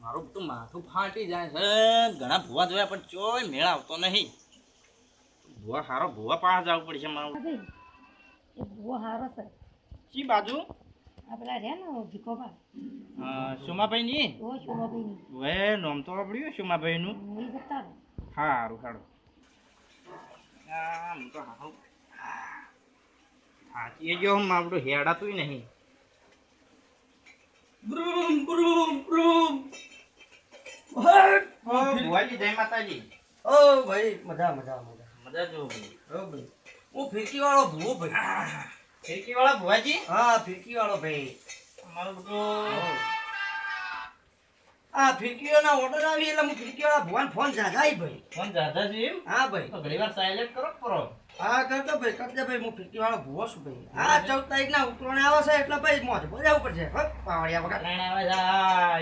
મારું તો માથું ફાટી જાય છે. ઘણા ભૂવા જોયા પણ ચોય મેળ આવતો નહીં. ભૂવા સારો ભૂવા પાસે જવું પડશે મારું. એ બહુ સારો છે. શી બાજુ? આ પેલા રહ્યા ને ભીખોબા અ, સુમાભાઈ ની ઓ વે નોમ તો આપડ્યું સુમાભાઈ નું સારું સારું આમ તો હારું. થાકી ગયો હું આપણું હેડાતું નહીં. બ્રૂમ બ્રૂમ બ્રૂમ. ભુવાજી જય માતાજી. ઓ ભાઈ મજા મજા મજા. મજા જો ભાઈ. ઓ ભાઈ. હું ફિરકી વાળો ભૂવો ભાઈ. ફિરકી વાળા ભુવાજી? હા ફિરકી વાળો ભાઈ. અમારું બધું આ ફિરકીઓના ઓર્ડર આવી એટલે હું વાળા ભુવાન ફોન જાગાઈ ભાઈ. ફોન જાધા છે એમ? હા ભાઈ. તો ઘણી વાર સાયલેન્ટ કરો કરો હા કરતો ભાઈ કરજે ભાઈ હું ફિરકી વાળો ભૂવો છું ભાઈ. હા ચૌદ તારીખ ના ઉતરોણે આવે છે એટલે ભાઈ મોજ બજાવવું પડશે છે. પાવડિયા વગર.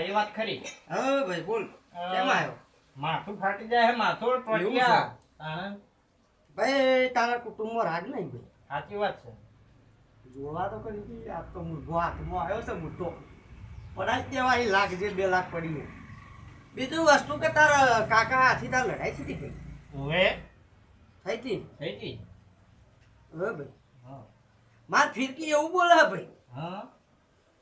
એ વાત ખરી. હા ભાઈ બોલ. કેમ આવ્યો માથું ફાટી જાય માથું ટોટિયા. ભાઈ તારા કુટુંબમાં રાગ નહીં ભાઈ. સાચી વાત છે. જોવા તો કરી આ તો મૂર્ખો હાથમાં આવ્યો છે મોટો પડાય દેવા એ લાખ જે બે લાખ પડી. બીજું વસ્તુ કે તાર કાકા હાથી તાર લડાઈ થઈ હતી? ભાઈ હવે થઈ હતી થઈ ગઈ હવે ભાઈ. હા. માર ફિરકી એવું બોલે ભાઈ. હા.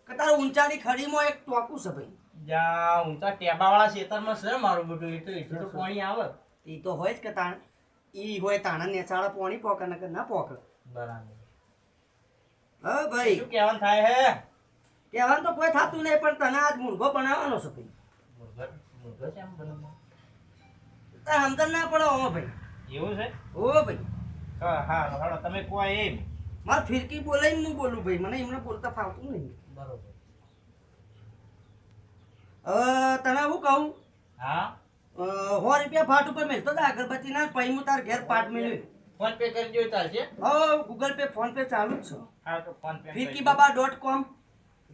કે તાર ઊંચાની ખડીમાં એક ટોકું છે ભાઈ. જ્યાં ઊંચા ટેબા વાળા ખેતરમાં છે મારું બધું એ તો એટલું તો પાણી આવે. એ તો હોય જ કે તાણ. ઈ હોય તાણા નેચાળા પોણી પોકે ને ના પોકે. બરાબર. હા ભાઈ. શું કહેવાનું થાય હે? કહેવાનું તો કોઈ થતું નહીં પણ તને આજ મૂર્ખો બનાવવાનો છે ભાઈ. સમજણ ના પડો આમાં ભાઈ. એવું છે? ઓ ભાઈ. હા હા તમે કહો એમ. માર ફિરકી બોલાઈને હું બોલું ભાઈ મને એમને બોલતા ફાવતું નહીં. બરોબર. હવે તને હું કહું? હા? સો રૂપિયા ફાટ ઉપર મેળતો હતા અગરબત્તી ના પછી હું તાર ઘેર પાટ મેળવી ફોન પે કરી દો ચાલશે? હવે ગૂગલ પે ફોન પે ચાલુ જ છે. હા તો PhonePe Firki Baba dot com.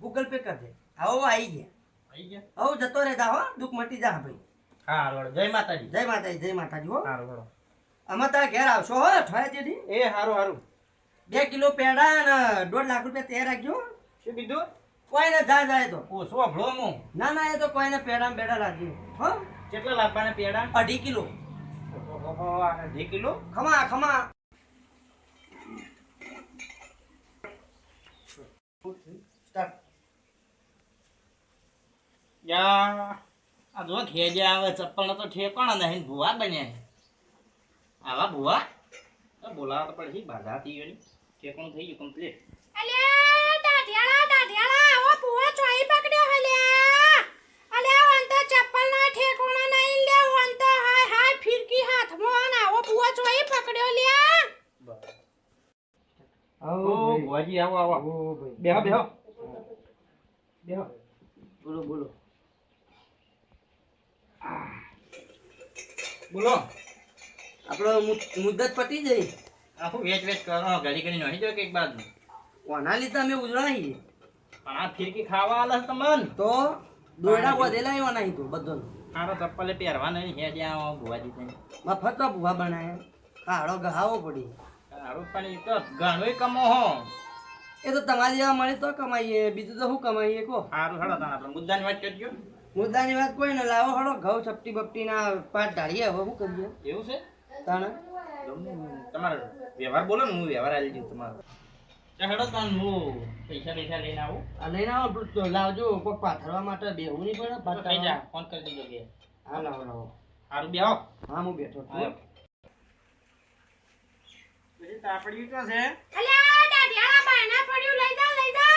Google Pay કરજે આવો આવી ગયા. આવી ગયા? હવે જતો રહેતા હો દુઃખ મટી જા ભાઈ. હા હાલો જય માતાજી. જય માતાજી જય માતાજી હો. સારું હાલો અમે તારા ઘેર આવશો હો અઠવાડિયા જેથી? એ સારું હારું. બે કિલો પેડા અને દોઢ લાખ રૂપિયા તૈયાર રાખજો શું કીધું? કોઈને જા જાય તો. ઓ ઓછો ભળો હું? ના ના એ તો કોઈને પેડા બેડા રાખજો. હો? કેટલા લાવવાના પેડા? અઢી કિલો. અઢી કિલો? ખમા ખમા. યા આ જો ખેજે આવે ચપ્પલનો તો ઠેકાણા નહીં ભૂવા બન્યા આવા ભૂવા? તો બોલાવા તો પડશે બાધા થઈ ઠેકાણું થઈ ગયું કમ્પ્લીટ અલ્યા દાઢિયાળા દાઢિયાળા આવો પુઓ ચોઈ પકડ્યો હલ્યા અલ્યા. વન તો ચપ્પલ ના ઠેકોણા નહીં લે તો હાય હાય ફિરકી હાથમાં આવો પુઓ ચોઈ પકડ્યો લ્યા ઓ ભુવાજી આવો આવો. ઓ ભાઈ. બેહો બેહો. બેહો. બોલો બોલો. બોલો. આપણો મુ- મુદ્દત પતી જઈ આખું વેચ વેચ કરો? ઘડી ઘડી નહીં જો કે એક બાજુ. કોના લીધે અમે ઉજળાઈ પણ આ ફિરકી ખાવા આલે તમન. તો દોડા વધેલા એવા નહીં તો બધો મારો ચપ્પલે પહેરવા નહીં હેજે આવો ભુવાજી થઈને. મફત તો ભૂવા બનાયા કાળો ગહાવો પડી. સારું પણ એ તો ઘણો કમો હો એ તો તમારી જેવા મળે તો કમાઈએ બીજું તો શું કમાઈએ કો સારું હડો તને આપણે મુદ્દાની વાત કરજો. મુદ્દાની વાત કોઈ ને લાવો હળો. ઘઉં છપટી બપટી ના પાટ ઢાળીએ હવે શું કરીએ? એવું છે? તાણે? તમારો વ્યવહાર બોલો ને હું વ્યવહાર આવી જઉં તમારો. ચાલ હેડો તને હું પૈસા પૈસા લઈને આવું. આ લઈને આવો લાવજો. કોઈ પાથરવા માટે બેહવું નહીં પડે પાથરવા. જા ફોન કરી દેજો કે હા લાવો લાવો સારું બેહો. હા હું બેઠો છું. આયો. તો છે અલ્યા દાઢિયાળા બાયના પડ્યું લઈ જા લઈ જા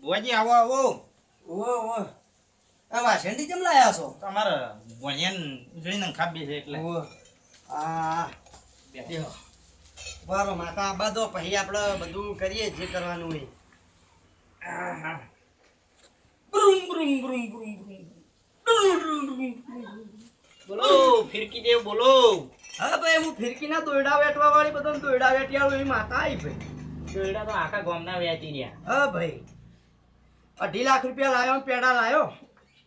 બુઆજી આવો આવો. ઓ ઓ આ વાસણથી કેમ લાયા છો? તમારે ભણ્યાન જોઈને ખાબી છે એટલે. ઓ આ બેહો બારો માતા દો પછી આપણે બધું કરીએ જે કરવાનું હોય. બ્રુમ બ્રુમ બ્રુમ બ્રુમ બ્રુમ. બોલો ફિરકી દેવ બોલો. હા ભાઈ હું ફિરકીના દોયડા વેટવા વાળી બધા દોયડા વેટિયાળું એવી માતા આવી ભાઈ. દોયડા તો આખા ગામના વેચી રહ્યા. હા ભાઈ. અઢી લાખ રૂપિયા લાવ્યો પેડા લાવ્યો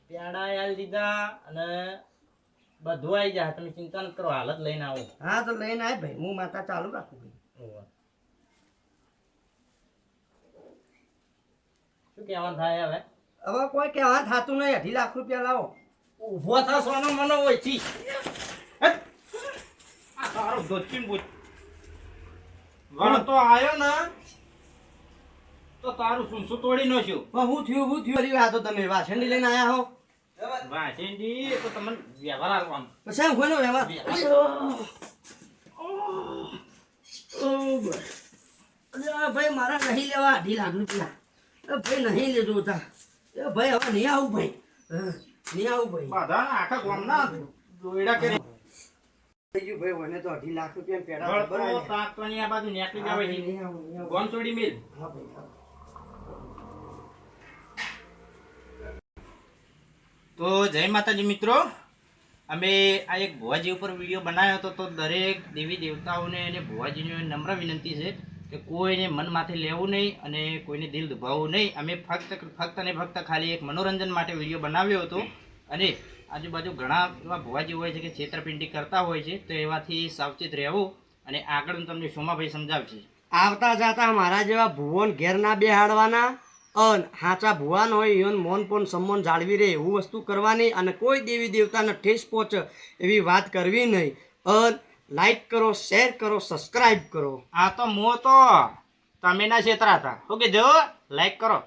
પેડા યાર દીધા અને બધું આવી જાય. તમે ચિંતા ન કરો હાલ લઈને આવો. હા તો લઈને આવે ભાઈ. હું માતા ચાલુ રાખું ભાઈ. થાય હવે? હવે કોઈ કહેવાનું થતું નહીં. અઢી લાખ રૂપિયા લાવો. ઊભો થા સોનો મનો ઓછી. ધોચીન બુચ આયો ને તો તારું સુનસું તોડી નાખ્યું. પણ હું થયું હું થયું? આ તો તમે વાસણની લઈને આયા હો. વાસેજી તો તમને વ્યવહાર આવવાનો. પછી આમ કોઈનો વ્યવહાર? ભાઈ મારા નહીં લેવા અઢી લાખ રૂપિયા. એ ભાઈ નહીં લેજો તા એ ભાઈ હવે નહીં આવું ભાઈ. નહીં આવું ભાઈ. બધા આખા ગામના દોયડા કરી. ભાઈ મને અઢી લાખ રૂપિયા પેડા. આ બાજુ નેકળી છે. મિલ. હા ભાઈ, તો જય માતાજી મિત્રો. અમે આ એક ભુવાજી ઉપર વીડિયો બનાવ્યો હતો તો દરેક દેવી દેવતાઓને અને ભુવાજીને નમ્ર વિનંતી છે કે કોઈને મન માથે લેવું નહીં અને કોઈને દિલ દુભાવવું નહીં. અમે ફક્ત ફક્ત અને ફક્ત ખાલી એક મનોરંજન માટે વીડિયો બનાવ્યો હતો અને આજુબાજુ ઘણા એવા ભુવાજી હોય છે કે છેતરપિંડી કરતા હોય છે તો એવાથી સાવચેત રહેવું અને આગળ હું તમને સોમાભાઈ સમજાવશે. આવતા જાતા મારા જેવા ભુવન ઘેર ના બેહાડવાના અન હાચા ભુવાન હોય યોન મોન પોન સન્માન જાળવી રહે એવું વસ્તુ કરવાની અને કોઈ દેવી દેવતાને ઠેસ પહોંચે એવી વાત કરવી નહીં. અન લાઈક કરો શેર કરો સબસ્ક્રાઇબ કરો. આ તો મો તો તમે ના છેતરા હતા ઓકે જો લાઈક કરો.